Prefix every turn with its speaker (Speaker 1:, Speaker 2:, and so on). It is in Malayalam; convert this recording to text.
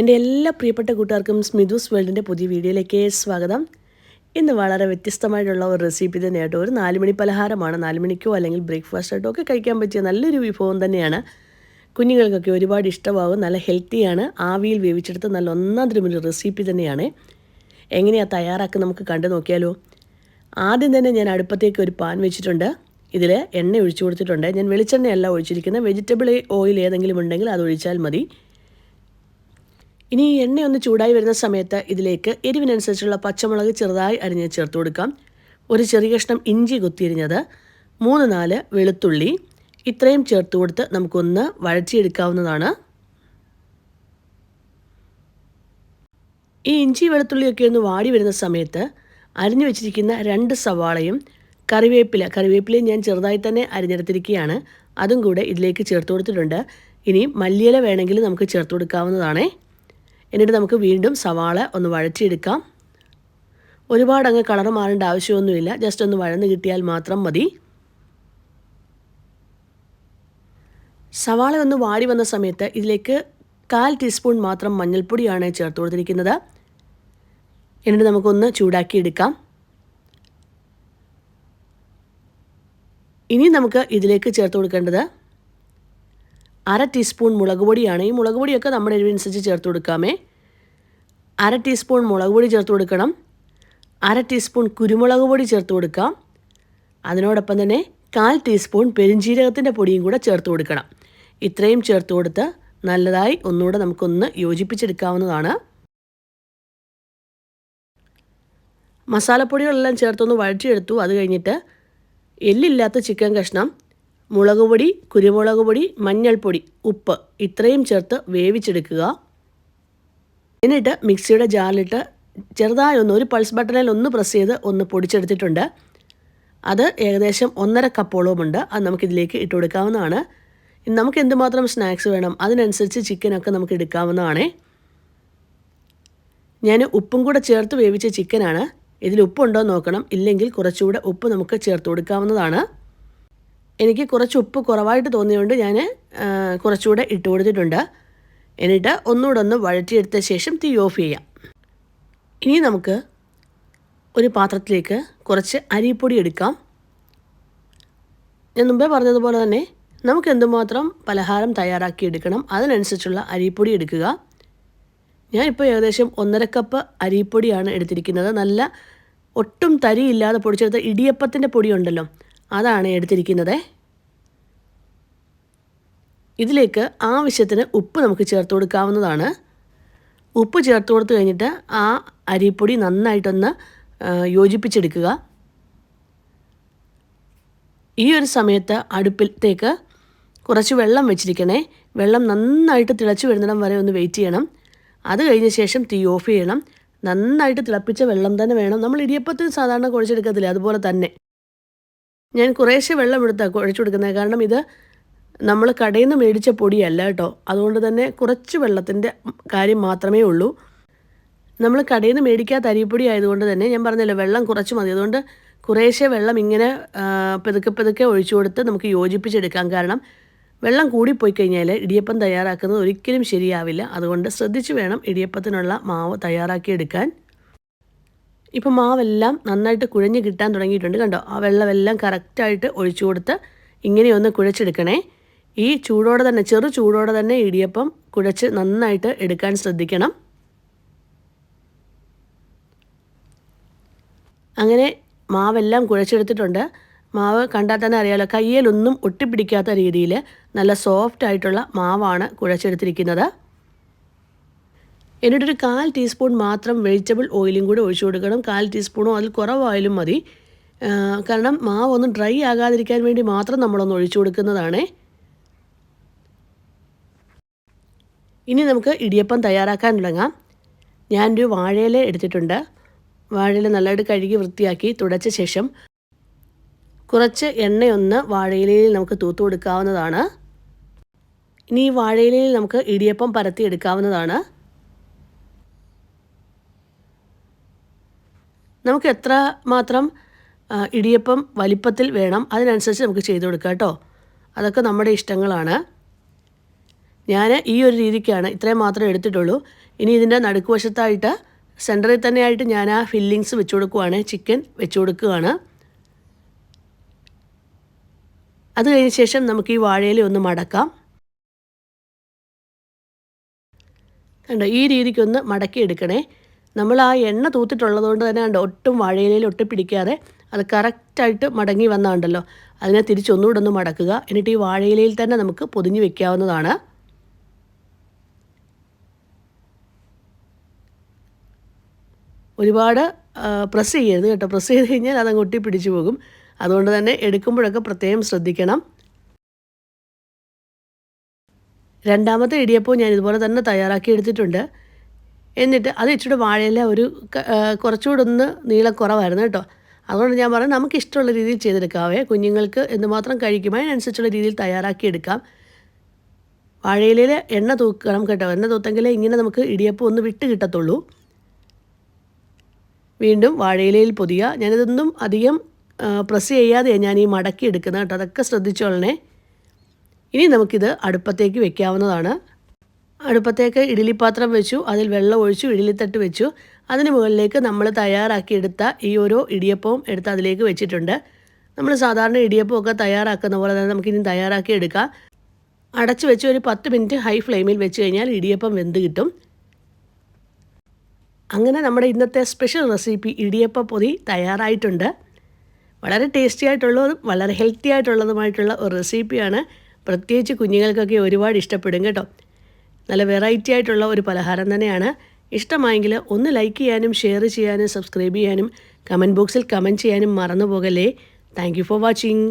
Speaker 1: എന്റെ എല്ലാ പ്രിയപ്പെട്ട കൂട്ടുകാർക്കും സ്മിതുസ് വേൾഡിന്റെ പുതിയ വീഡിയോയിലേക്ക് സ്വാഗതം. ഇന്ന് വളരെ വ്യത്യസ്തമായിട്ടുള്ള ഒരു റെസിപ്പി തന്നെയായിട്ട് ഒരു നാലുമണി പലഹാരമാണ്. നാലുമണിക്കോ അല്ലെങ്കിൽ ബ്രേക്ക്ഫാസ്റ്റായിട്ടോ ഒക്കെ കഴിക്കാൻ പറ്റിയ നല്ലൊരു വിഭവം തന്നെയാണ്. കുഞ്ഞുങ്ങൾക്കൊക്കെ ഒരുപാട് ഇഷ്ടമാകും നല്ല ഹെൽത്തിയാണ് ആവിയിൽ വേവിച്ചെടുത്ത് നല്ല ഒന്നാം തരമൊരു റെസിപ്പി തന്നെയാണ്. എങ്ങനെയാണ് തയ്യാറാക്കി നമുക്ക് കണ്ടു നോക്കിയാലോ. ആദ്യം തന്നെ ഞാൻ അടുപ്പത്തേക്ക് ഒരു പാൻ വെച്ചിട്ടുണ്ട്. ഇതിൽ എണ്ണ ഒഴിച്ചു കൊടുത്തിട്ടുണ്ട്. ഞാൻ വെളിച്ചെണ്ണയല്ല ഒഴിച്ചിരിക്കുന്നത്. വെജിറ്റബിൾ ഓയിൽ ഏതെങ്കിലും ഉണ്ടെങ്കിൽ അത് ഒഴിച്ചാൽ മതി. ഇനി ഈ എണ്ണ ഒന്ന് ചൂടായി വരുന്ന സമയത്ത് ഇതിലേക്ക് എരിവിനനുസരിച്ചുള്ള പച്ചമുളക് ചെറുതായി അരിഞ്ഞ് ചേർത്ത് കൊടുക്കാം. ഒരു ചെറിയ കഷ്ണം ഇഞ്ചി കുത്തിരിഞ്ഞത് മൂന്ന് നാല് വെളുത്തുള്ളി ഇത്രയും ചേർത്ത് കൊടുത്ത് നമുക്കൊന്ന് വഴറ്റിയെടുക്കാവുന്നതാണ്. ഈ ഇഞ്ചി വെളുത്തുള്ളിയൊക്കെ ഒന്ന് വാടി വരുന്ന സമയത്ത് അരിഞ്ഞു വെച്ചിരിക്കുന്ന രണ്ട് സവാളയും കറിവേപ്പില കറിവേപ്പിലയും ഞാൻ ചെറുതായി തന്നെ അരിഞ്ഞെടുത്തിരിക്കുകയാണ്. അതും കൂടെ ഇതിലേക്ക് ചേർത്ത് കൊടുത്തിട്ടുണ്ട്. ഇനി മല്ലിയില വേണമെങ്കിൽ നമുക്ക് ചേർത്ത് കൊടുക്കാവുന്നതാണേ. എന്നിട്ട് നമുക്ക് വീണ്ടും സവാള ഒന്ന് വഴറ്റിയെടുക്കാം. ഒരുപാട് അങ്ങ് കളർ മാറേണ്ട ആവശ്യമൊന്നുമില്ല. ജസ്റ്റ് ഒന്ന് വഴന്ന് കിട്ടിയാൽ മാത്രം മതി. സവാള ഒന്ന് വാടി വന്ന സമയത്ത് ഇതിലേക്ക് കാൽ ടീസ്പൂൺ മാത്രം മഞ്ഞൾപ്പൊടിയാണ് ചേർത്ത് കൊടുത്തിരിക്കുന്നത്. എന്നിട്ട് നമുക്കൊന്ന് ചൂടാക്കി എടുക്കാം ഇനി നമുക്ക് ഇതിലേക്ക് ചേർത്ത് കൊടുക്കേണ്ടത് അര ടീസ്പൂൺ മുളക് പൊടിയാണ്. ഈ മുളക് പൊടിയൊക്കെ നമ്മുടെ എരിവനുസരിച്ച് ചേർത്ത് കൊടുക്കാമേ. അര ടീസ്പൂൺ മുളക് പൊടി ചേർത്ത് കൊടുക്കണം. അര ടീസ്പൂൺ കുരുമുളക് പൊടി ചേർത്ത് കൊടുക്കാം. അതിനോടൊപ്പം തന്നെ കാൽ ടീസ്പൂൺ പെരിഞ്ജീരകത്തിന്റെ പൊടിയും കൂടെ ചേർത്ത് കൊടുക്കണം. ഇത്രയും ചേർത്ത് കൊടുത്ത് നല്ലതായി ഒന്നുകൂടെ നമുക്കൊന്ന് യോജിപ്പിച്ചെടുക്കാവുന്നതാണ്. മസാലപ്പൊടികളെല്ലാം ചേർത്തൊന്ന് വഴറ്റിയെടുത്തു. അത് കഴിഞ്ഞിട്ട് എല്ലില്ലാത്ത ചിക്കൻ കഷ്ണം മുളക് പൊടി കുരുമുളക് പൊടി മഞ്ഞൾപ്പൊടി ഉപ്പ് ഇത്രയും ചേർത്ത് വേവിച്ചെടുക്കുക. എന്നിട്ട് മിക്സിയുടെ ജാറിലിട്ട് ചെറുതായി ഒന്ന് ഒരു പൾസ് ബട്ടണിൽ ഒന്ന് പ്രസ് ചെയ്ത് ഒന്ന് പൊടിച്ചെടുത്തിട്ടുണ്ട്. അത് ഏകദേശം ഒന്നര കപ്പോളവുമുണ്ട് അത് നമുക്കിതിലേക്ക് ഇട്ട് കൊടുക്കാവുന്നതാണ്. നമുക്ക് എന്തുമാത്രം സ്നാക്സ് വേണം? അതിനനുസരിച്ച് ചിക്കനൊക്കെ നമുക്ക് എടുക്കാവുന്നതാണേ. ഞാൻ ഉപ്പും കൂടെ ചേർത്ത് വേവിച്ച ചിക്കനാണ് ഇതിൽ ഉപ്പുണ്ടോ നോക്കണം. ഇല്ലെങ്കിൽ കുറച്ചുകൂടെ ഉപ്പ് നമുക്ക് ചേർത്ത് കൊടുക്കാവുന്നതാണ്. എനിക്ക് കുറച്ച് ഉപ്പ് കുറവായിട്ട് തോന്നിയതുകൊണ്ട് ഞാൻ കുറച്ചുകൂടെ ഇട്ട് കൊടുത്തിട്ടുണ്ട്. എന്നിട്ട് ഒന്നുകൂടെ ഒന്ന് വഴറ്റിയെടുത്ത ശേഷം തീ ഓഫ് ചെയ്യാം. ഇനി നമുക്ക് ഒരു പാത്രത്തിലേക്ക് കുറച്ച് അരിപ്പൊടി എടുക്കാം. ഞാൻ മുമ്പേ പറഞ്ഞതുപോലെ തന്നെ നമുക്ക് എന്തുമാത്രം പലഹാരം തയ്യാറാക്കി എടുക്കണം അതിനനുസരിച്ചുള്ള അരിപ്പൊടി എടുക്കുക. ഞാനിപ്പോൾ ഏകദേശം ഒന്നര കപ്പ് അരിപ്പൊടിയാണ് എടുത്തിരിക്കുന്നത്. നല്ല ഒട്ടും തരിയില്ലാതെ പൊടിച്ചെടുത്ത ഇടിയപ്പത്തിന്റെ പൊടിയുണ്ടല്ലോ അതാണ് എടുത്തിരിക്കുന്നത്. ഇതിലേക്ക് ആവശ്യത്തിന് ഉപ്പ് നമുക്ക് ചേർത്ത് കൊടുക്കാവുന്നതാണ്. ഉപ്പ് ചേർത്ത് കൊടുത്തു കഴിഞ്ഞിട്ട് ആ അരിപ്പൊടി നന്നായിട്ടൊന്ന് യോജിപ്പിച്ചെടുക്കുക. ഈ ഒരു സമയത്ത് അടുപ്പിലത്തേക്ക് കുറച്ച് വെള്ളം വെച്ചിരിക്കണേ. വെള്ളം നന്നായിട്ട് തിളച്ച് വരുന്നിടം വരെ ഒന്ന് വെയിറ്റ് ചെയ്യണം. അത് കഴിഞ്ഞ ശേഷം തീ ഓഫ് ചെയ്യണം. നന്നായിട്ട് തിളപ്പിച്ച വെള്ളം തന്നെ വേണം. നമ്മൾ ഇടിയപ്പത്തിന് സാധാരണ കുഴച്ചെടുക്കത്തില്ല? അതുപോലെ തന്നെ. ഞാൻ കുറേശ്ശെ വെള്ളം എടുത്താണ് കുഴച്ചു കൊടുക്കുന്നത്. കാരണം ഇത് നമ്മൾ കടയിൽ നിന്ന് മേടിച്ച പൊടിയല്ല കേട്ടോ. അതുകൊണ്ട് തന്നെ കുറച്ച് വെള്ളത്തിന്റെ കാര്യം മാത്രമേ ഉള്ളൂ. നമ്മൾ കടയിൽ നിന്ന് മേടിക്കാത്ത അരിപ്പൊടി ആയതുകൊണ്ട് തന്നെ ഞാൻ പറഞ്ഞല്ലോ വെള്ളം കുറച്ച് മതി. അതുകൊണ്ട് കുറേശ്ശെ വെള്ളം ഇങ്ങനെ പെതുക്കെ പെതുക്കെ ഒഴിച്ചു കൊടുത്ത് നമുക്ക് യോജിപ്പിച്ചെടുക്കാം. കാരണം വെള്ളം കൂടിപ്പോയി കഴിഞ്ഞാൽ ഇടിയപ്പം തയ്യാറാക്കുന്നത് ഒരിക്കലും ശരിയാവില്ല. അതുകൊണ്ട് ശ്രദ്ധിച്ച് വേണം ഇടിയപ്പത്തിനുള്ള മാവ് തയ്യാറാക്കിയെടുക്കാൻ. ഇപ്പോൾ മാവെല്ലാം നന്നായിട്ട് കുഴഞ്ഞ് കിട്ടാൻ തുടങ്ങിയിട്ടുണ്ട്. കണ്ടോ? ആ വെള്ളമെല്ലാം കറക്റ്റായിട്ട് ഒഴിച്ചു കൊടുത്ത് ഇങ്ങനെയൊന്ന് കുഴച്ചെടുക്കണേ. ഈ ചൂടോടെ തന്നെ ചെറു ചൂടോടെ തന്നെ ഇടിയപ്പം കുഴച്ച് നന്നായിട്ട് എടുക്കാൻ ശ്രദ്ധിക്കണം. അങ്ങനെ മാവെല്ലാം കുഴച്ചെടുത്തിട്ടുണ്ട്. മാവ് കണ്ടാൽ തന്നെ അറിയാലോ കയ്യിലൊന്നും ഒട്ടിപ്പിടിക്കാത്ത രീതിയിൽ നല്ല സോഫ്റ്റ് ആയിട്ടുള്ള മാവാണ് കുഴച്ചെടുത്തിരിക്കുന്നത്. എന്നിട്ടൊരു കാൽ ടീസ്പൂൺ മാത്രം വെജിറ്റബിൾ ഓയിലും കൂടി ഒഴിച്ചു കൊടുക്കണം. കാൽ ടീസ്പൂണോ അതിൽ കുറവായാലും മതി. കാരണം മാവ് ഒന്ന് ഡ്രൈ ആകാതിരിക്കാൻ വേണ്ടി മാത്രം നമ്മളൊന്ന് ഒഴിച്ചു കൊടുക്കുന്നതാണേ. ഇനി നമുക്ക് ഇടിയപ്പം തയ്യാറാക്കാൻ തുടങ്ങാം. ഞാനൊരു വാഴയില എടുത്തിട്ടുണ്ട്. വാഴയില നല്ലതായിട്ട് കഴുകി വൃത്തിയാക്കി തുടച്ച ശേഷം കുറച്ച് എണ്ണയൊന്ന് വാഴയിലയിൽ നമുക്ക് തൂത്ത് കൊടുക്കാവുന്നതാണ്. ഇനി ഈ വാഴയിലയിൽ നമുക്ക് ഇടിയപ്പം പരത്തി എടുക്കാവുന്നതാണ്. നമുക്ക് എത്ര മാത്രം ഇടിയപ്പം വലിപ്പത്തിൽ വേണം അതിനനുസരിച്ച് നമുക്ക് ചെയ്ത് കൊടുക്കാം കേട്ടോ. അതൊക്കെ നമ്മുടെ ഇഷ്ടങ്ങളാണ്. ഞാൻ ഈ ഒരു രീതിക്കാണ് ഇത്രയും മാത്രമേ എടുത്തിട്ടുള്ളൂ. ഇനി ഇതിന്റെ നടുക്കുവശത്തായിട്ട് സെന്ററിൽ തന്നെയായിട്ട് ഞാൻ ആ ഫില്ലിങ്സ് വെച്ച് കൊടുക്കുവാണ്. ചിക്കൻ വെച്ച് കൊടുക്കുകയാണ് അത് കഴിഞ്ഞ ശേഷം നമുക്ക് ഈ വാഴയിൽ ഒന്ന് മടക്കാം. കണ്ടോ ഈ രീതിക്കൊന്ന് മടക്കി എടുക്കണേ. നമ്മൾ ആ എണ്ണ തൂത്തിട്ടുള്ളത് കൊണ്ട് തന്നെ കണ്ടോ ഒട്ടും വാഴയിലയിൽ ഒട്ടും പിടിക്കാതെ അത് കറക്റ്റായിട്ട് മടങ്ങി വന്നാണ്ടല്ലോ അതിനെ തിരിച്ചൊന്നുകൂടെ ഒന്ന് മടക്കുക. എന്നിട്ട് ഈ വാഴയിലയിൽ തന്നെ നമുക്ക് പൊതിഞ്ഞ് വെക്കാവുന്നതാണ്. ഒരുപാട് പ്രസ് ചെയ്യരുത് കേട്ടോ. പ്രസ് ചെയ്ത് കഴിഞ്ഞാൽ അതങ്ങ് ഒട്ടി പിടിച്ചു പോകും. അതുകൊണ്ട് തന്നെ എടുക്കുമ്പോഴൊക്കെ പ്രത്യേകം ശ്രദ്ധിക്കണം. രണ്ടാമത്തെ ഇടിയപ്പോൾ ഞാൻ ഇതുപോലെ തന്നെ തയ്യാറാക്കി എടുത്തിട്ടുണ്ട്. എന്നിട്ട് അത് ഇച്ചിരി വാഴയില ഒരു കുറച്ചുകൂടെ ഒന്ന് നീളം കുറവായിരുന്നു കേട്ടോ. അതുകൊണ്ട് ഞാൻ പറഞ്ഞു നമുക്ക് ഇഷ്ടമുള്ള രീതിയിൽ ചെയ്തെടുക്കാവേ. കുഞ്ഞുങ്ങൾക്ക് എന്തുമാത്രം കഴിക്കുമോ അതിനനുസരിച്ചുള്ള രീതിയിൽ തയ്യാറാക്കി എടുക്കാം. വാഴയിലയിൽ എണ്ണ തൂക്കണം കേട്ടോ. എണ്ണ തൂത്തെങ്കിലേ ഇങ്ങനെ നമുക്ക് ഇടിയപ്പം ഒന്ന് വിട്ട് കിട്ടത്തുള്ളൂ. വീണ്ടും വാഴയിലയിൽ പൊതിയുക. ഞാനിതൊന്നും അധികം പ്രസ് ചെയ്യാതെയാണ് ഞാൻ ഈ മടക്കി എടുക്കുന്നത് കേട്ടോ. അതൊക്കെ ശ്രദ്ധിച്ചോളണേ ഇനി നമുക്കിത് അടുപ്പത്തേക്ക് വെക്കാവുന്നതാണ്. അടുപ്പത്തേക്ക് ഇഡ്ഡലിപ്പാത്രം വെച്ചു അതിൽ വെള്ളം ഒഴിച്ചു ഇഡ്ഡലിത്തട്ട് വെച്ചു. അതിന് മുകളിലേക്ക് നമ്മൾ തയ്യാറാക്കിയെടുത്ത ഈ ഓരോ ഇടിയപ്പവും എടുത്ത് അതിലേക്ക് വെച്ചിട്ടുണ്ട്. നമ്മൾ സാധാരണ ഇടിയപ്പമൊക്കെ തയ്യാറാക്കുന്ന പോലെ തന്നെ നമുക്കിനി തയ്യാറാക്കി എടുക്കാം. അടച്ചു വെച്ച് ഒരു പത്ത് മിനിറ്റ് ഹൈ ഫ്ലെയിമിൽ വെച്ച് കഴിഞ്ഞാൽ ഇടിയപ്പം വെന്ത് കിട്ടും. അങ്ങനെ നമ്മുടെ ഇന്നത്തെ സ്പെഷ്യൽ റെസിപ്പി ഇടിയപ്പ പൊതി തയ്യാറായിട്ടുണ്ട്. വളരെ ടേസ്റ്റി ആയിട്ടുള്ളതും വളരെ ഹെൽത്തി ആയിട്ടുള്ളതുമായിട്ടുള്ള ഒരു റെസിപ്പിയാണ് പ്രത്യേകിച്ച് കുഞ്ഞുങ്ങൾക്കൊക്കെ ഒരുപാട് ഇഷ്ടപ്പെടും കേട്ടോ. നല്ല വെറൈറ്റി ആയിട്ടുള്ള ഒരു പലഹാരം തന്നെയാണ്. ഇഷ്ടമായെങ്കിൽ ഒന്ന് ലൈക്ക് ചെയ്യാനും ഷെയർ ചെയ്യാനും സബ്സ്ക്രൈബ് ചെയ്യാനും കമന്റ് ബോക്സിൽ കമന്റ് ചെയ്യാനും മറന്നു പോകല്ലേ താങ്ക് ഫോർ വാച്ചിങ്